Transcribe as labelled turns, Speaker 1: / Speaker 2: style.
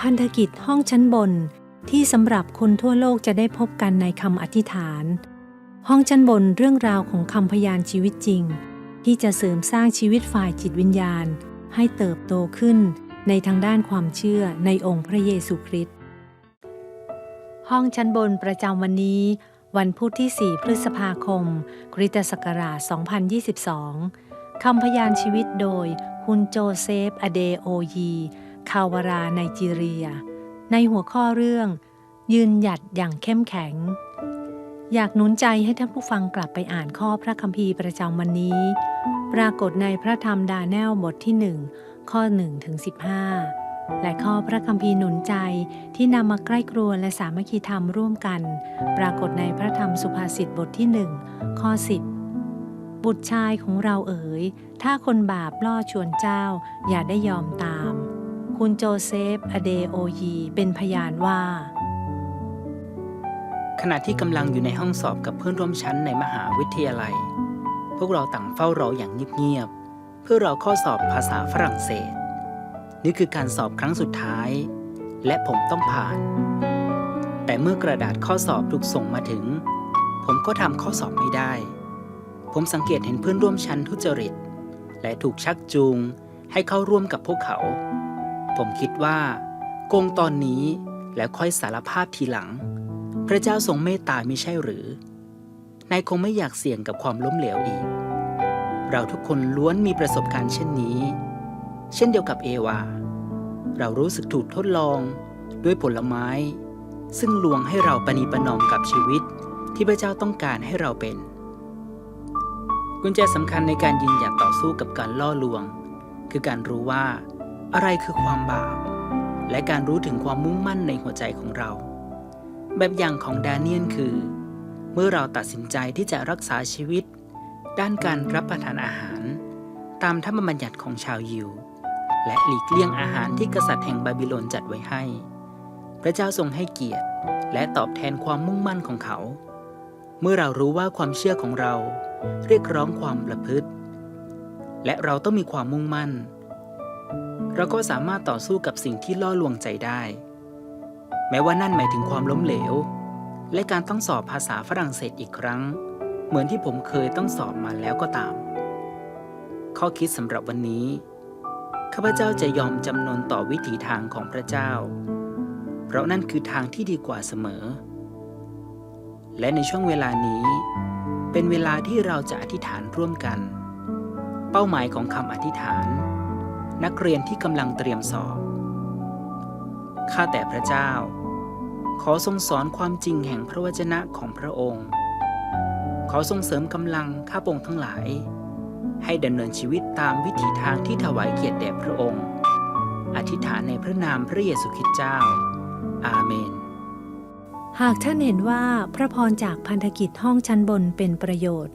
Speaker 1: พันธกิจห้องชั้นบนที่สำหรับคนทั่วโลกจะได้พบกันในคำอธิษฐาน ห้องชั้นบนเรื่องราวของคำพยานชีวิตจริง ที่จะเสริมสร้างชีวิตฝ่ายจิตวิญญาณ ให้เติบโตขึ้นในทางด้านความเชื่อในองค์พระเยซูคริสต์ห้องชั้นบนประจำวันนี้ วันพุธที่ 4 พฤษภาคมคริสตศักราช 2022คำพยานชีวิตโดยคุณโจเซฟ อเดโอยี คาวราไนจีเรีย ในหัวข้อเรื่อง ยืนหยัดอย่างเข้มแข็ง อยากหนุนใจให้ท่านผู้ฟังกลับไปอ่านข้อพระคัมภีร์ประจำวันนี้ ปรากฏในพระธรรมดาแนลบทที่1ข้อ1ถึง15 และข้อพระคัมภีร์หนุนใจที่นำมาใกล้ครัวและสามัคคีธรรมร่วมกัน ปรากฏในพระธรรมสุภาษิตบทที่1ข้อ 10 บุตรชายของเราเอ๋ย ถ้าคนบาปล่อชวนเจ้าอย่าได้ยอมตาม คุณโจเซฟ อเดโอยี เป็นพยานว่า
Speaker 2: ขณะที่กำลังอยู่ในห้องสอบกับเพื่อนร่วมชั้นในมหาวิทยาลัย พวกเราต่างเฝ้ารออย่างเงียบๆ เพื่อรอข้อสอบภาษาฝรั่งเศส นี่คือการสอบครั้งสุดท้าย และผมต้องผ่าน แต่เมื่อกระดาษข้อสอบถูกส่งมาถึง ผมก็ทำข้อสอบไม่ได้ ผมสังเกตเห็นเพื่อนร่วมชั้นทุจริต และถูกชักจูงให้เข้าร่วมกับพวกเขา ผมคิดว่า โกงตอนนี้แล้วค่อยสารภาพทีหลัง พระเจ้าทรงเมตตามิใช่หรือนายคงไม่อยากเสี่ยงกับความล้มเหลวอีก เราทุกคนล้วนมีประสบการณ์เช่นนี้ เช่นเดียวกับเอวา เรารู้สึกถูกทดลองด้วยผลไม้ ซึ่งลวงให้เราปณีประนอมกับชีวิตที่พระเจ้าต้องการให้เราเป็น กุญแจสำคัญในการยืนหยัดต่อสู้กับการล่อลวง คือการรู้ว่า อะไรคือความบาป และการรู้ถึงความมุ่งมั่นในหัวใจของเรา แบบอย่างของดาเนียนคือ เมื่อเราตัดสินใจที่จะรักษาชีวิต ด้านการรับประทานอาหาร ตามธรรมบัญญัติของชาวยิว และหลีกเลี่ยงอาหารที่กษัตริย์แห่งบาบิโลนจัดไว้ให้ พระเจ้าทรงให้เกียรติ และตอบแทนความมุ่งมั่นของเขา เมื่อเรารู้ว่าความเชื่อของเรา เรียกร้องความประพฤติ และเราต้องมีความมุ่งมั่น เราก็สามารถต่อสู้กับสิ่งที่ล่อลวงใจได้ แม้ว่านั่นหมายถึงความล้มเหลว และการต้องสอบภาษาฝรั่งเศสอีกครั้ง เหมือนที่ผมเคยต้องสอบมาแล้วก็ตาม ข้อคิดสำหรับวันนี้ ข้าพเจ้าจะยอมจำนนต่อวิถีทางของพระเจ้า เพราะนั่นคือทางที่ดีกว่าเสมอ และในช่วงเวลานี้ เป็นเวลาที่เราจะอธิษฐานร่วมกัน เป้าหมายของคำอธิษฐาน นักเรียนที่กำลังเตรียมสอบ ข้าแต่พระเจ้า ขอทรงสอนความจริงแห่งพระวจนะของพระองค์ ขอทรงเสริมกำลังข้าพงทั้งหลาย ให้ดำเนินชีวิตตามวิถีทางที่ถวายเกียรติแด่พระองค์ อธิษฐานในพระนามพระเยซูคริสต์เจ้า อาเมน
Speaker 1: หากท่านเห็นว่าพระพรจากพันธกิจห้องชั้นบนเป็นประโยชน์